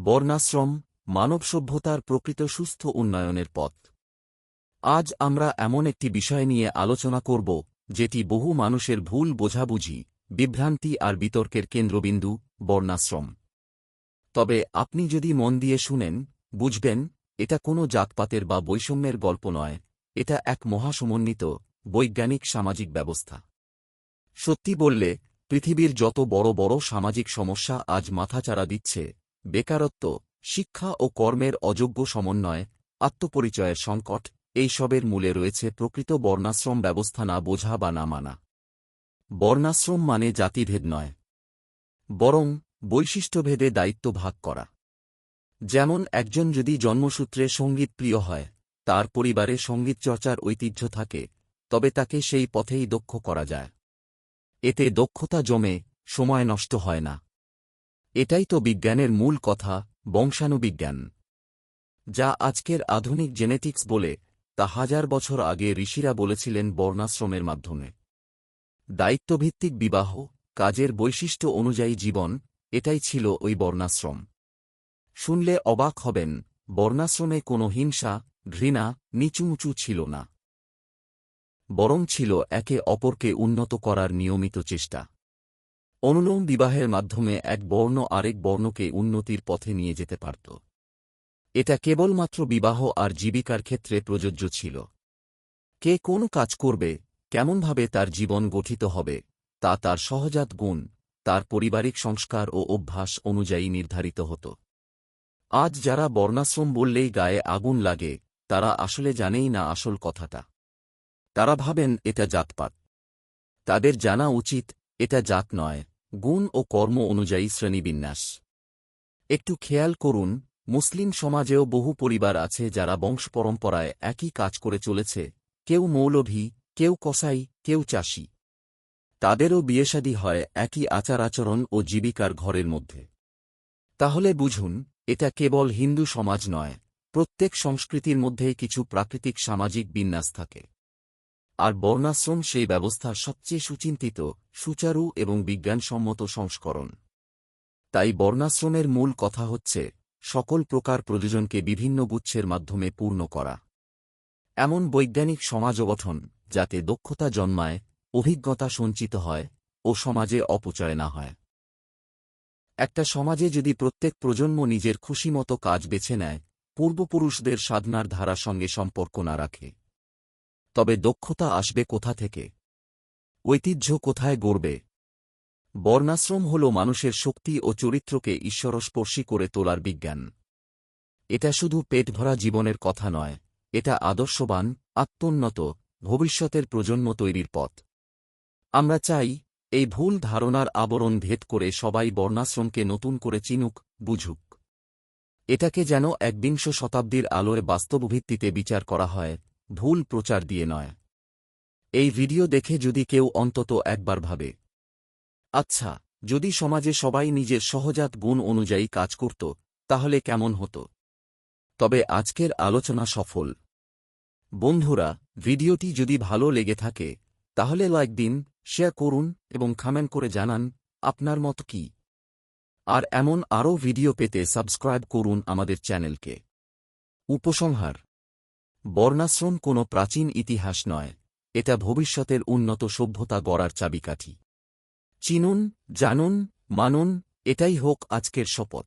বর্ণাশ্রম মানব সভ্যতার প্রকৃত সুস্থ উন্নয়নের পথ। আজ আমরা এমন একটি বিষয় নিয়ে আলোচনা করব, যেটি বহু মানুষের ভুল বোঝাবুঝি, বিভ্রান্তি আর বিতর্কের কেন্দ্রবিন্দু, বর্ণাশ্রম। তবে আপনি যদি মন দিয়ে শুনেন, বুঝবেন, এটা কোনো জাতপাতের বা বৈষম্যের গল্প নয়, এটা এক মহাসমন্বিত, বৈজ্ঞানিক সামাজিক ব্যবস্থা। সত্যি বললে, পৃথিবীর যত বড় বড় সামাজিক সমস্যা আজ মাথাচাড়া দিচ্ছে বেকারত্ব, শিক্ষা ও কর্মের অযোগ্য সমন্বয়, আত্মপরিচয়ের সংকট, এইসবের মূলে রয়েছে প্রকৃত বর্ণাশ্রম ব্যবস্থা না বোঝা বা না মানা। বর্ণাশ্রম মানে জাতিভেদ নয়, বরং বৈশিষ্ট্যভেদে দায়িত্ব ভাগ করা। যেমন একজন যদি জন্মসূত্রে সংগীত প্রিয় হয়, তার পরিবারে সংগীত চর্চার ঐতিহ্য থাকে, তবে তাকে সেই পথেই দক্ষ করা যায়। এতে দক্ষতা জমে, সময় নষ্ট হয় না। এটাই তো বিজ্ঞানের মূল কথা, বংশাণুবিজ্ঞান। যা আজকের আধুনিক জেনেটিক্স বলে, তা হাজার বছর আগে ঋষিরা বলেছিলেন বর্ণাশ্রমের মাধ্যমে। দায়িত্বভিত্তিক বিবাহ, কাজের বৈশিষ্ট্য অনুযায়ী জীবন, এটাই ছিল ওই বর্ণাশ্রম। শুনলে অবাক হবেন, বর্ণাশ্রমে কোনো হিংসা, ঘৃণা নিচু উঁচু ছিল না। বরং ছিল একে অপরকে উন্নত করার নিয়মিত চেষ্টা। অনুলোম বিবাহের মাধ্যমে এক বর্ণ আরেক বর্ণকে উন্নতির পথে নিয়ে যেতে পারত। এটা কেবলমাত্র বিবাহ আর জীবিকার ক্ষেত্রে প্রযোজ্য ছিল। কে কোন কাজ করবে, কেমনভাবে তার জীবন গঠিত হবে, তা তার সহজাত গুণ, তার পারিবারিক সংস্কার ও অভ্যাস অনুযায়ী নির্ধারিত হতো। আজ যারা বর্ণাশ্রম বললেই গায়ে আগুন লাগে, তারা আসলে জানেই না আসল কথাটা। তারা ভাবেন, এটা জাতপাত। তাদের জানা উচিত, এটা জাত নয়। গুণ ও কর্ম অনুযায়ী শ্রেণীবিন্যাস। একটু খেয়াল করুন, মুসলিম সমাজেও বহু পরিবার আছে যারা বংশপরম্পরায় একই কাজ করে চলেছে, কেউ মৌলভী, কেউ কসাই, কেউ চাষি। তাদেরও বিয়েশাদী হয় একই আচার আচরণ ও জীবিকার ঘরের মধ্যে। তাহলে বুঝুন, এটা কেবল হিন্দু সমাজ নয়, প্রত্যেক সংস্কৃতির মধ্যেই কিছু প্রাকৃতিক সামাজিক বিন্যাস থাকে। আর বর্ণাশ্রম সেই ব্যবস্থার সবচেয়ে সুচিন্তিত, সুচারু এবং বিজ্ঞানসম্মত সংস্করণ। তাই বর্ণাশ্রমের মূল কথা হচ্ছে, সকল প্রকার প্রযোজনকে বিভিন্ন গুচ্ছের মাধ্যমে পূর্ণ করা। এমন বৈজ্ঞানিক সমাজ গঠন, যাতে দক্ষতা জন্মায়, অভিজ্ঞতা সঞ্চিত হয়, ও সমাজে অপচয় না হয়। একটা সমাজে যদি প্রত্যেক প্রজন্ম নিজের খুশিমতো কাজ বেছে নেয়, পূর্বপুরুষদের সাধনার ধারা সঙ্গে সম্পর্ক না রাখে। তবে দক্ষতা আসবে কোথা থেকে? ঐতিহ্য কোথায় গড়বে? বর্ণাশ্রম হল মানুষের শক্তি ও চরিত্রকে ঈশ্বরস্পর্শী করে তোলার বিজ্ঞান। এটা শুধু পেট ভরা জীবনের কথা নয়, এটা আদর্শবান, আত্মোন্নত, ভবিষ্যতের প্রজন্ম তৈরির পথ। আমরা চাই, এই ভুল ধারণার আবরণ ভেদ করে সবাই বর্ণাশ্রমকে নতুন করে চিনুক, বুঝুক। এটাকে যেন একবিংশ শতাব্দীর আলোয় বাস্তবভিত্তিতে বিচার করা হয় ভুল প্রচার দিয়ে নয়। এই ভিডিও দেখে যদি কেউ অন্তত একবার ভাবে আচ্ছা যদি সমাজে সবাই নিজের সহজাত গুণ অনুযায়ী কাজ করত, তাহলে কেমন হতো? তবে আজকের আলোচনা সফল। বন্ধুরা, ভিডিওটি যদি ভালো লেগে থাকে, তাহলে লাইক দিন, শেয়ার করুন এবং খামেন করে জানান, আপনার মত কি? আর এমন আরও ভিডিও পেতে সাবস্ক্রাইব করুন আমাদের চ্যানেলকে। উপসংহার বর্ণাশ্রম কোনো প্রাচীন ইতিহাস নয়, এটা ভবিষ্যতের উন্নত সভ্যতা গড়ার চাবিকাঠি। চিনুন, জানুন, মানুন, এটাই হোক আজকের শপথ।